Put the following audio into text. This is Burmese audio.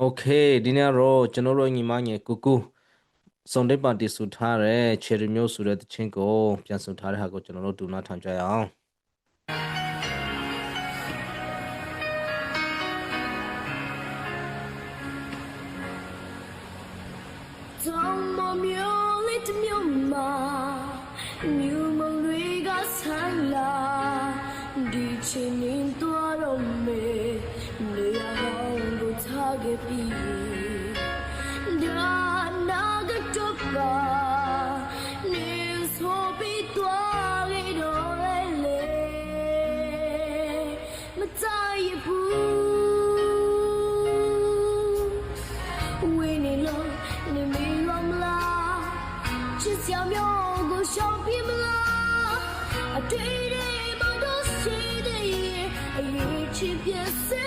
โอเคဒီနေ့တော့ကျွန်တော်တို့ညီမငယ်ကူကူစုံတဲ့ပါတီဆူထားတဲ့ cherry မျိုးဆိုတဲ့တခြင်းကိုပြန်ဆူထားတဲ့ဟာကိုကျွန်တော်တို့ဒူနာထောင်ကြရအောင် တောင်မမျိုးလေးတစ်မျိုးမှာမြူမုံတွေကဆန်းလာဒီချင်းနေတော့တော့မေနေရာဟောင်းကိုထားခဲ့ပြီဒါနာကတော့ပါနေဆိုပြီးတော့လေတော့လေလေမ在意不。为你了， 对对，梦都碎的夜，一起变现